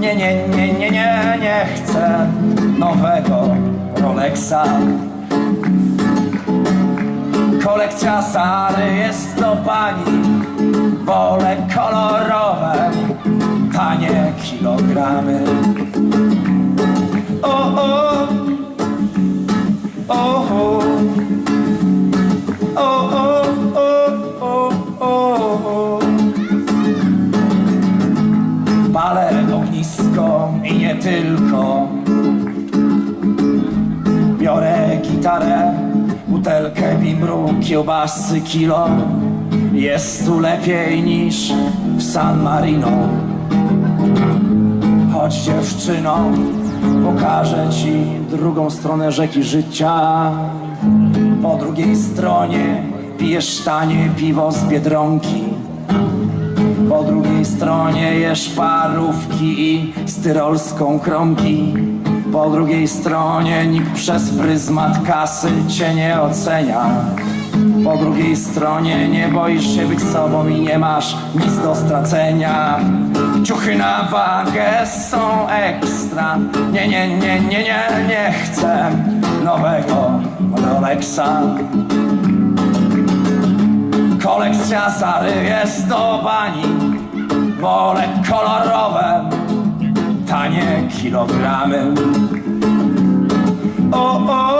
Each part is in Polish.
Nie, nie, nie, nie, nie, nie chcę nowego Rolexa. Kolekcja Sary jest do pani. Wolę kolorowe Tanie kilogramy. O, o O, o tylko Biorę gitarę, butelkę bimbru, kiełbasy kilo. Jest tu lepiej niż w San Marino. Chodź dziewczyno, pokażę ci drugą stronę rzeki życia. Po drugiej stronie pijesz tanie piwo z Biedronki po drugiej stronie jesz parówki i styrolską kromki. Po drugiej stronie nikt przez pryzmat kasy cię nie ocenia. Po drugiej stronie nie boisz się być sobą i nie masz nic do stracenia. Ciuchy na wagę są ekstra. Nie, nie, nie, nie, nie, nie chcę nowego Rolexa Kolekcja Sary jest do bani Wolę kolorowe Tanie kilogramy. O, o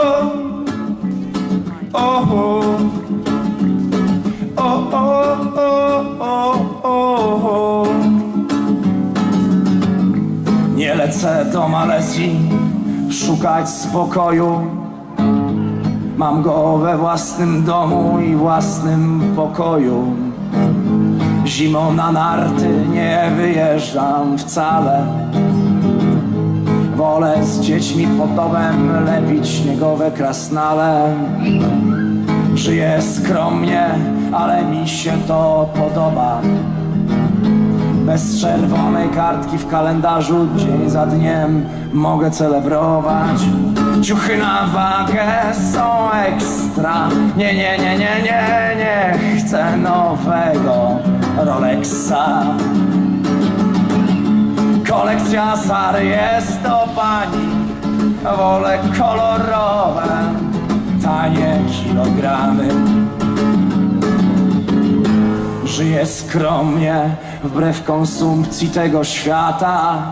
O, o O, o, o, o, o. Nie lecę do Malezji Szukać spokoju Mam go we własnym domu i własnym pokoju. Zimą na narty nie wyjeżdżam wcale. Wolę z dziećmi pod domem lepić śniegowe krasnale. Żyję skromnie, ale mi się to podoba. Bez czerwonej kartki w kalendarzu dzień za dniem mogę celebrować. Ciuchy na wagę są ekstra. Nie, nie, nie, nie, nie, nie chcę nowego Rolexa. Kolekcja Sary jest do pani. Wolę kolorowe, tanie kilogramy. Żyję skromnie, wbrew konsumpcji tego świata.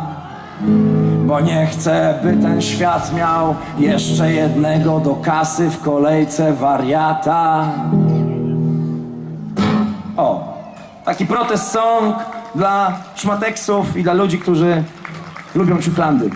Bo nie chcę, by ten świat miał jeszcze jednego do kasy w kolejce wariata. O, taki protest song dla szmateksów i dla ludzi, którzy lubią ciuchlandy